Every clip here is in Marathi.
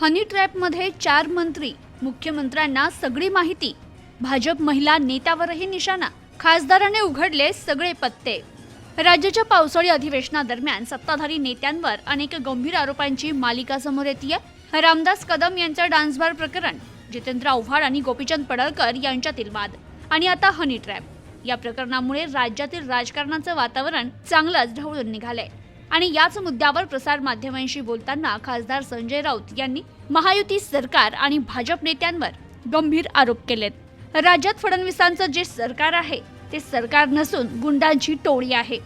हनी ट्रॅपमध्ये चार मंत्री मुख्यमंत्र्यांना सगळी माहिती. भाजप महिला नेत्यावरही निशाणा. खासदाराने उघडले सगळे पत्ते. राज्याच्या पावसाळी अधिवेशनादरम्यान सत्ताधारी नेत्यांवर अनेक गंभीर आरोपांची मालिका समोर येते रामदास कदम यांचं डान्सबार प्रकरण जितेंद्र आव्हाड आणि गोपीचंद पडळकर यांच्यातील वाद. आणि आता हनी ट्रॅप. या प्रकरणामुळे राज्यातील राजकारणाचं वातावरण चांगलंच ढवळून निघालंय. आणि याच मुद्द्यावर प्रसार माध्यमांशी बोलताना खासदार संजय राऊत यांनी महायुती सरकार आणि भाजप नेत्यांवर गंभीर आरोप केलेत. राज्यात फडणवीसांचं जे सरकार आहे ते सरकार नसून गुंडांची टोळी आहे.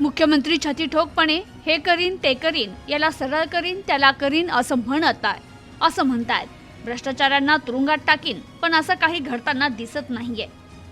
मुख्यमंत्री छती ठोकपणे हे करीन ते करीन याला सरळ करीन त्याला करीन असं म्हणत आहे असं म्हणतायत. भ्रष्टाचारांना तुरुंगात टाकीन पण असं काही घडताना दिसत नाहीये.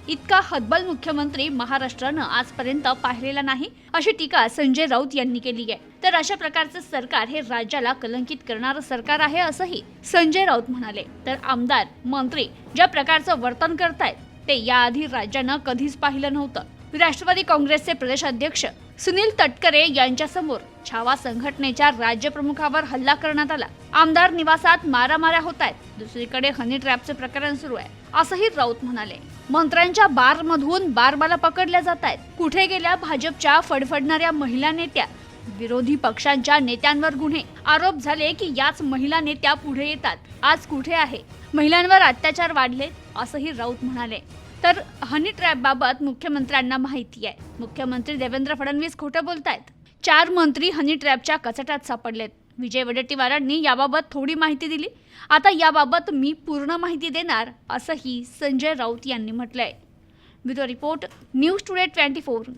इतका हतबल मुख्यमंत्री महाराष्ट्रानं आजपर्यंत पाहिलेला नाही अशी टीका संजय राऊत यांनी केली आहे. तर अशा प्रकारचं सरकार हे राज्याला कलंकित करणारं सरकार आहे असंही संजय राऊत म्हणाले. तर आमदार मंत्री ज्या प्रकारचं वर्तन करतायत ते याआधी राज्यानं कधीच पाहिलं नव्हतं. राष्ट्रवादी काँग्रेसचे प्रदेशाध्यक्ष सुनील तटकरे यांच्यासमोर छावा संघटनेच्या राज्यप्रमुखावर हल्ला करण्यात आला. आमदार निवासात मारामाऱ्या होत आहेत. दुसरीकडे हनी ट्रॅपचे प्रकरण सुरू आहे. असंही राऊत म्हणाले. मंत्र्यांच्या बार मधून बारबाला पकडल्या जात आहेत. कुठे गेल्या भाजपच्या फडफडणाऱ्या महिला नेत्या? विरोधी पक्षांच्या नेत्यांवर गुन्हे. आरोप झाले की याच महिला नेत्या पुढे येतात. आज कुठे आहे? महिलांवर अत्याचार वाढले असंही राऊत म्हणाले. तर हनी ट्रॅप बाबत मुख्यमंत्र्यांना माहिती आहे. मुख्यमंत्री देवेंद्र फडणवीस खोटं बोलतायत. चार मंत्री हनी ट्रॅपच्या कचटात सापडलेत. विजय वडेट्टीवारांनी याबाबत थोडी माहिती दिली. आता याबाबत मी पूर्ण माहिती देणार असंही संजय राऊत यांनी म्हटलंय. Bureau report news today twenty four.